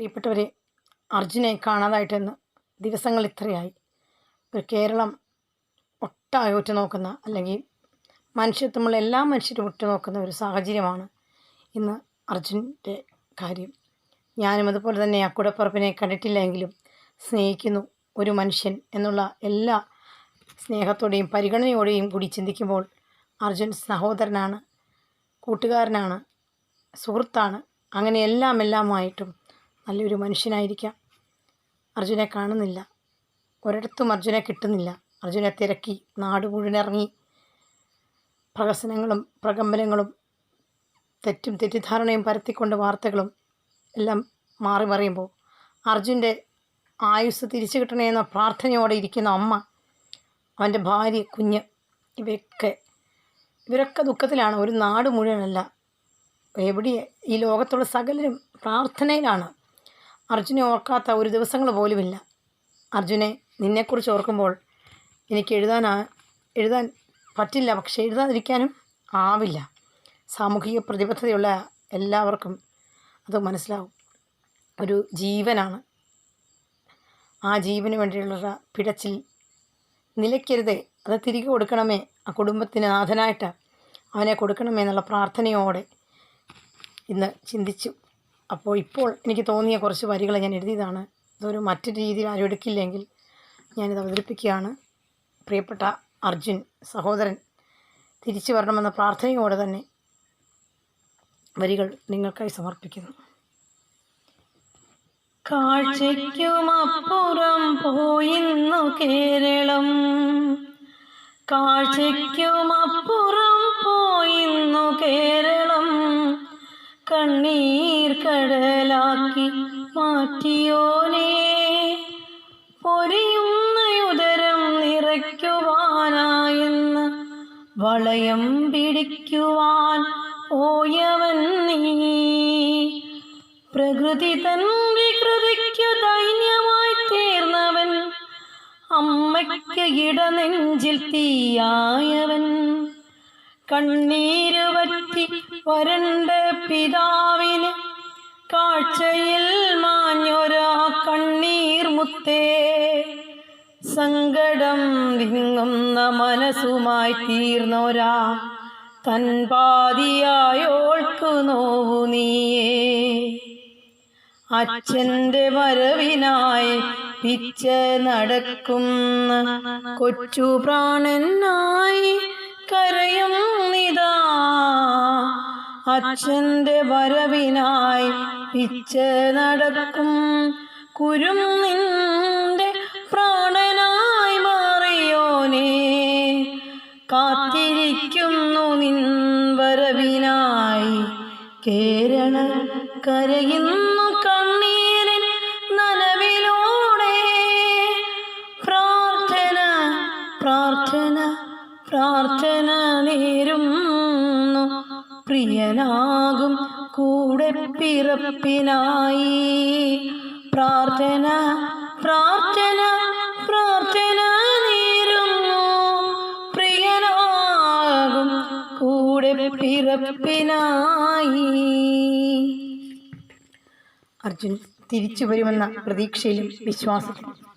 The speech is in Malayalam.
പ്രിയപ്പെട്ടവരെ അർജുനെ കാണാതായിട്ടെന്ന് ദിവസങ്ങൾ ഇത്രയായി. ഒരു കേരളം ഒട്ടായി ഉറ്റുനോക്കുന്ന അല്ലെങ്കിൽ മനുഷ്യത്വമുള്ള എല്ലാ മനുഷ്യരും ഉറ്റുനോക്കുന്ന ഒരു സാഹചര്യമാണ് ഇന്ന് അർജുന്റെ കാര്യം. ഞാനും അതുപോലെ തന്നെ ആ കൂടപ്പുറപ്പിനെ കണ്ടിട്ടില്ല എങ്കിലും സ്നേഹിക്കുന്നു ഒരു മനുഷ്യൻ എന്നുള്ള എല്ലാ സ്നേഹത്തോടെയും പരിഗണനയോടെയും കൂടി ചിന്തിക്കുമ്പോൾ അർജുൻ സഹോദരനാണ് കൂട്ടുകാരനാണ് സുഹൃത്താണ്. അങ്ങനെ എല്ലാം എല്ലാമായിട്ടും നല്ലൊരു മനുഷ്യനായിരിക്കാം. അർജുനെ കാണുന്നില്ല. ഒരിടത്തും അർജുനെ കിട്ടുന്നില്ല. അർജുനെ തിരക്കി. നാട് മുഴുവൻ ഇറങ്ങി പ്രഹസനങ്ങളും പ്രകമ്പനങ്ങളും തെറ്റും തെറ്റിദ്ധാരണയും പരത്തിക്കൊണ്ട് വാർത്തകളും എല്ലാം മാറി മറിയുമ്പോൾ അർജുന്റെ ആയുസ് തിരിച്ചു കിട്ടണേ എന്ന പ്രാർത്ഥനയോടെ ഇരിക്കുന്ന അമ്മ അവന്റെ ഭാര്യ കുഞ്ഞ് ഇവയൊക്കെ ഇവരൊക്കെ ദുഃഖത്തിലാണ്. ഒരു നാട് മുഴുവനല്ല. എവിടെ ഈ ലോകത്തുള്ള സകലരും പ്രാർത്ഥനയിലാണ്. അർജുനെ ഓർക്കാത്ത ഒരു ദിവസങ്ങൾ പോലുമില്ല. അർജുനെ നിന്നെക്കുറിച്ച് ഓർക്കുമ്പോൾ എനിക്ക് എഴുതാനാ എഴുതാൻ പറ്റില്ല. പക്ഷേ എഴുതാതിരിക്കാനും ആവില്ല. സാമൂഹിക പ്രതിബദ്ധതയുള്ള എല്ലാവർക്കും അത് മനസ്സിലാവും. ഒരു ജീവനാണ്. ആ ജീവന് വേണ്ടിയുള്ള പിടച്ചിൽ നിലയ്ക്കരുതേ. അത് തിരികെ കൊടുക്കണമേ. ആ കുടുംബത്തിന് നാഥനായിട്ട് അവനെ കൊടുക്കണമേ എന്നുള്ള പ്രാർത്ഥനയോടെ ഇന്ന് ചിന്തിച്ചു. അപ്പോൾ ഇപ്പോൾ എനിക്ക് തോന്നിയ കുറച്ച് വരികൾ ഞാൻ എഴുതിയതാണ്. ഇതൊരു മറ്റു രീതിയിൽ ആരും എടുക്കില്ലെങ്കിൽ ഞാനിത് അവതരിപ്പിക്കുകയാണ്. പ്രിയപ്പെട്ട അർജുൻ സഹോദരൻ തിരിച്ചു വരണമെന്ന പ്രാർത്ഥനയോടെ തന്നെ വരികൾ നിങ്ങൾക്കായി സമർപ്പിക്കുന്നു. കാഴ്ചയ്ക്കുമപ്പുറം പോയിന്നു കേരളം. കാഴ്ചയ്ക്കുമപ്പുറം പോയിന്നു കേരളം. കടലാക്കി മാറ്റിയോനേ പൊരിയുന്നയുദരം നിറയ്ക്കുവാനായെന്ന് വളയം പിടിക്കുവാൻ പോയവൻ നീ. പ്രകൃതി തൻ വികൃതിക്കു ദൈന്യമായി തീർന്നവൻ അമ്മയ്ക്ക് ഇടനെഞ്ചിൽ തീയായവൻ. കണ്ണീരുവറ്റി വരണ്ട പിതാവിന് കാഴ്ചയിൽ മാഞ്ഞൊരാ കണ്ണീർ മുത്തേ. സങ്കടം വിങ്ങുന്ന മനസ്സുമായി തീർന്നൊരാ. തൻ പാതിയായോൾക്ക് നോവു നീയേ. അച്ഛന്റെ വരവിനായി പിച്ച നടക്കുന്ന കൊച്ചു പ്രാണനായി അച്ഛന്റെ വരവിനായി പിച്ച നടക്കും. കുരും നിന്റെ പ്രാണനായി മാറിയോനേ. കാത്തിരിക്കുന്നു നിൻ വരവിനായി. കേരള കരയുന്നു കണ്ണീരൻ നനവിലൂടെ. പ്രാർത്ഥന പ്രാർത്ഥന പ്രാർത്ഥന നേരുന്നു പ്രിയനാകും കൂടെ പിറപ്പിനായി. പ്രാർത്ഥന പ്രാർത്ഥന പ്രാർത്ഥന നേരുന്നു. പ്രിയനാകും കൂടെ പിറപ്പിനായി. അർജുൻ തിരിച്ചു വരുമെന്ന പ്രതീക്ഷയിലും വിശ്വാസത്തിലും.